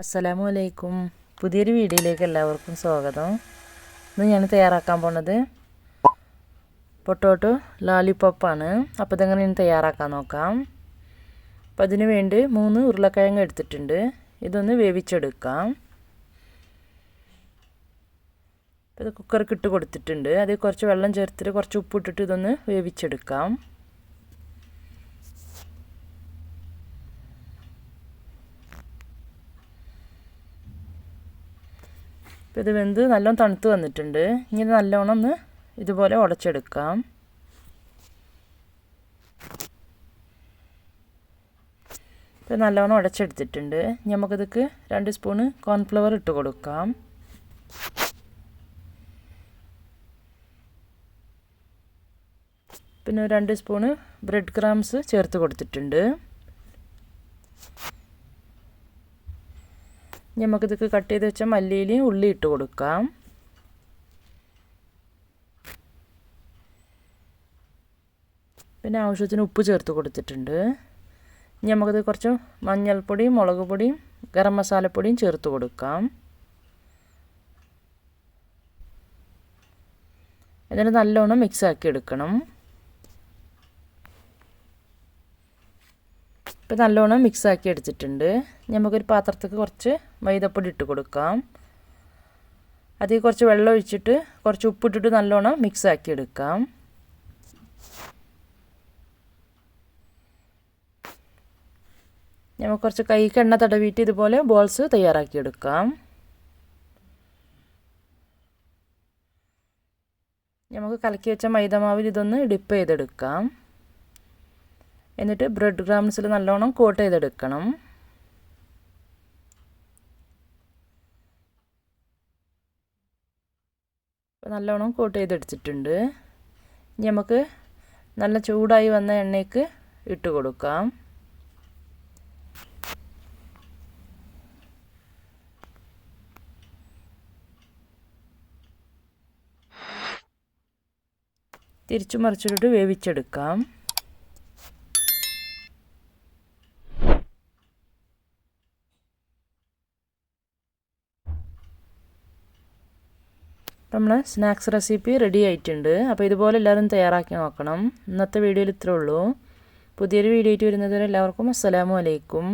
അസ്സലാമു അലൈക്കും. പുതിയൊരു വീഡിയോയിലേക്ക് എല്ലാവർക്കും സ്വാഗതം. ഇന്ന് ഞാൻ തയ്യാറാക്കാൻ പോണത് പൊട്ടോട്ടോ ലാലിപ്പോപ്പാണ് അപ്പോൾ ഇതെങ്ങനെ ഞാൻ തയ്യാറാക്കാൻ നോക്കാം. അപ്പം അതിന് വേണ്ടി മൂന്ന് ഉരുളക്കിഴങ്ങ് എടുത്തിട്ടുണ്ട്. ഇതൊന്ന് വേവിച്ചെടുക്കാം. ഇത് കുക്കർക്ക് ഇട്ട് കൊടുത്തിട്ടുണ്ട്. അതിൽ കുറച്ച് വെള്ളം ചേർത്തിട്ട് കുറച്ച് ഉപ്പിട്ടിട്ട് ഇതൊന്ന് വേവിച്ചെടുക്കാം. ഇപ്പോൾ ഇത് വെന്ത് നല്ലോണം തണുത്ത് വന്നിട്ടുണ്ട്. ഇനി ഇത് നല്ലോണം ഒന്ന് ഇതുപോലെ ഉടച്ചെടുക്കാം ഇപ്പോൾ നല്ലോണം ഉടച്ചെടുത്തിട്ടുണ്ട് നമുക്കിതൊക്കെ രണ്ട് സ്പൂണ് കോൺഫ്ലവർ ഇട്ട് കൊടുക്കാം. പിന്നെ രണ്ട് സ്പൂണ് ബ്രെഡ് ക്രാംസ് ചേർത്ത് കൊടുത്തിട്ടുണ്ട്. നമുക്കിതൊക്കെ കട്ട് ചെയ്ത് വെച്ച മല്ലിയിലയും ഉള്ളി ഇട്ട് കൊടുക്കാം. പിന്നെ ആവശ്യത്തിന് ഉപ്പ് ചേർത്ത് കൊടുത്തിട്ടുണ്ട്. ഇനി നമുക്കത് കുറച്ച് മഞ്ഞൾപ്പൊടിയും മുളക് പൊടിയും ഗരം മസാലപ്പൊടിയും ചേർത്ത് കൊടുക്കാം. എന്നിട്ട് നല്ലോണം മിക്സ് ആക്കി എടുക്കണം. ഇപ്പം നല്ലോണം മിക്സ് ആക്കി എടുത്തിട്ടുണ്ട്. നമുക്കൊരു പാത്രത്തേക്ക് കുറച്ച് മൈദപ്പൊടി ഇട്ട് കൊടുക്കാം. അതിൽ കുറച്ച് വെള്ളം ഒഴിച്ചിട്ട് കുറച്ച് ഉപ്പിട്ടിട്ട് നല്ലോണം മിക്സ് ആക്കി എടുക്കാം. നമുക്ക് കുറച്ച് കൈക്ക് എണ്ണ തടവിയിട്ട് ഇതുപോലെ ബോൾസ് തയ്യാറാക്കി എടുക്കാം. നമുക്ക് കലക്കി വെച്ച മൈദമാവിൽ ഇതൊന്ന് ഡിപ്പ് ചെയ്തെടുക്കാം. എന്നിട്ട് ബ്രെഡ് ക്രാംസിൽ നല്ലോണം കോട്ട് ചെയ്തെടുക്കണം. നല്ലോണം കോട്ട് ചെയ്തെടുത്തിട്ടുണ്ട്. ഇനി നമുക്ക് നല്ല ചൂടായി വന്ന എണ്ണയ്ക്ക് ഇട്ട് കൊടുക്കാം. തിരിച്ചു മറിച്ചിട്ട് വേവിച്ചെടുക്കാം. നമ്മൾ സ്നാക്സ് റെസിപ്പി റെഡി ആയിട്ടുണ്ട്. അപ്പോൾ ഇതുപോലെ എല്ലാവരും തയ്യാറാക്കി നോക്കണം. ഇന്നത്തെ വീഡിയോയിൽ ഇത്രേ ഉള്ളൂ. പുതിയൊരു വീഡിയോ ആയിട്ട് വരുന്നതുവരെ എല്ലാവർക്കും അസ്സലാമു അലൈക്കും.